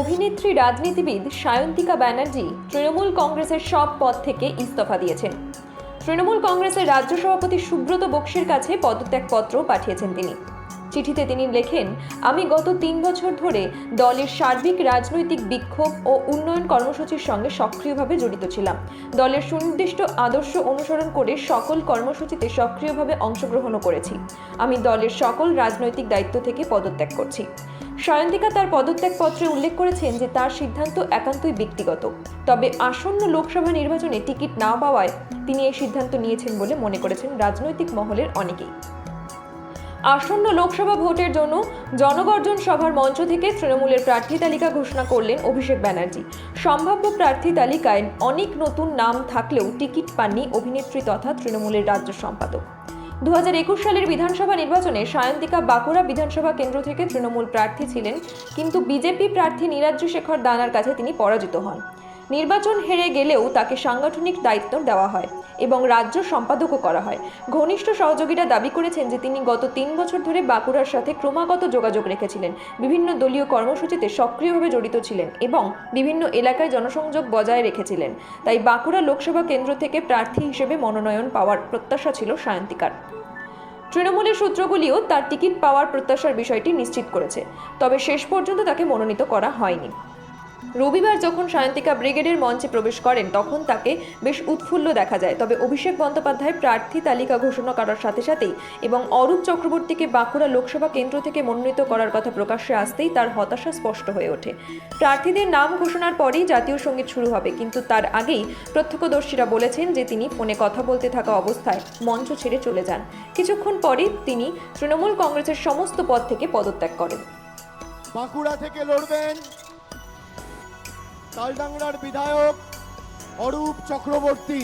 অভিনেত্রী রাজনীতিবিদ সায়ন্তিকা ব্যানার্জি তৃণমূল কংগ্রেসের সব পদ থেকে ইস্তফা দিয়েছেন। তৃণমূল কংগ্রেসের রাজ্য সভাপতি সুব্রত বক্সির কাছে পদত্যাগপত্র পাঠিয়েছেন তিনি। চিঠিতে তিনি লেখেন, আমি গত তিন বছর ধরে দলের সার্বিক, রাজনৈতিক বিক্ষোভ ও উন্নয়ন কর্মসূচির সঙ্গে সক্রিয়ভাবে জড়িত ছিলাম। দলের সুনির্দিষ্ট আদর্শ অনুসরণ করে সকল কর্মসূচিতে সক্রিয়ভাবে অংশগ্রহণও করেছি। আমি দলের সকল রাজনৈতিক দায়িত্ব থেকে পদত্যাগ করছি। সায়ন্তিকা তার পদত্যাগপত্রে উল্লেখ করেছেন যে তার সিদ্ধান্ত একান্তই ব্যক্তিগত। তবে আসন্ন লোকসভা নির্বাচনে টিকিট না পাওয়ায় তিনি এই সিদ্ধান্ত নিয়েছেন বলে মনে করেছেন রাজনৈতিক মহলের অনেকেই। আসন্ন লোকসভা ভোটের জন্য জনগর্জন সভার মঞ্চ থেকে তৃণমূলের প্রার্থী তালিকা ঘোষণা করলেন অভিষেক ব্যানার্জি। সম্ভাব্য প্রার্থী তালিকায় অনেক নতুন নাম থাকলেও টিকিট পাননি অভিনেত্রী তথা তৃণমূলের রাজ্য সম্পাদক। দু হাজার একুশ সালের বিধানসভা নির্বাচনে সায়ন্তিকা বাঁকুড়া বিধানসভা কেন্দ্র থেকে তৃণমূল প্রার্থী ছিলেন, কিন্তু বিজেপি প্রার্থী নীরাজ্য শেখর দানার কাছে তিনি পরাজিত হন। নির্বাচন হেরে গেলেও তাকে সাংগঠনিক দায়িত্ব দেওয়া হয় এবং রাজ্য সম্পাদকও করা হয়। ঘনিষ্ঠ সহযোগীরা দাবি করেছেন যে তিনি গত তিন বছর ধরে বাঁকুড়ার সাথে ক্রমাগত যোগাযোগ রেখেছিলেন। বিভিন্ন দলীয় কর্মসূচিতে সক্রিয়ভাবে জড়িত ছিলেন এবং বিভিন্ন এলাকায় জনসংযোগ বজায় রেখেছিলেন। তাই বাঁকুড়া লোকসভা কেন্দ্র থেকে প্রার্থী হিসেবে মনোনয়ন পাওয়ার প্রত্যাশা ছিল সায়ন্তিকার। তৃণমূলের সূত্রগুলিও তার টিকিট পাওয়ার প্রত্যাশার বিষয়টি নিশ্চিত করেছে, তবে শেষ পর্যন্ত তাকে মনোনীত করা হয়নি। রবিবার যখন সায়ন্তিকা ব্রিগেডের মঞ্চে প্রবেশ করেন, তখন তাকে বেশ উৎফুল্ল দেখা যায়। তবে অভিষেক বন্দ্যোপাধ্যায় প্রার্থী তালিকা ঘোষণা করার সাথে সাথেই এবং অরূপ চক্রবর্তীকে বাঁকুড়া লোকসভা কেন্দ্র থেকে মনোনীত করার কথা প্রকাশ্যে আসতেই তার হতাশা স্পষ্ট হয়ে ওঠে। প্রার্থীদের নাম ঘোষণার পরেই জাতীয় সংগীত শুরু হবে, কিন্তু তার আগেই প্রত্যক্ষদর্শীরা বলেছেন যে তিনি ফোনে কথা বলতে থাকা অবস্থায় মঞ্চ ছেড়ে চলে যান। কিছুক্ষণ পরেই তিনি তৃণমূল কংগ্রেসের সমস্ত পদ থেকে পদত্যাগ করেন। বাঁকুড়া থেকে লড়বেন তালডাংরার বিধায়ক অরূপ চক্রবর্তী।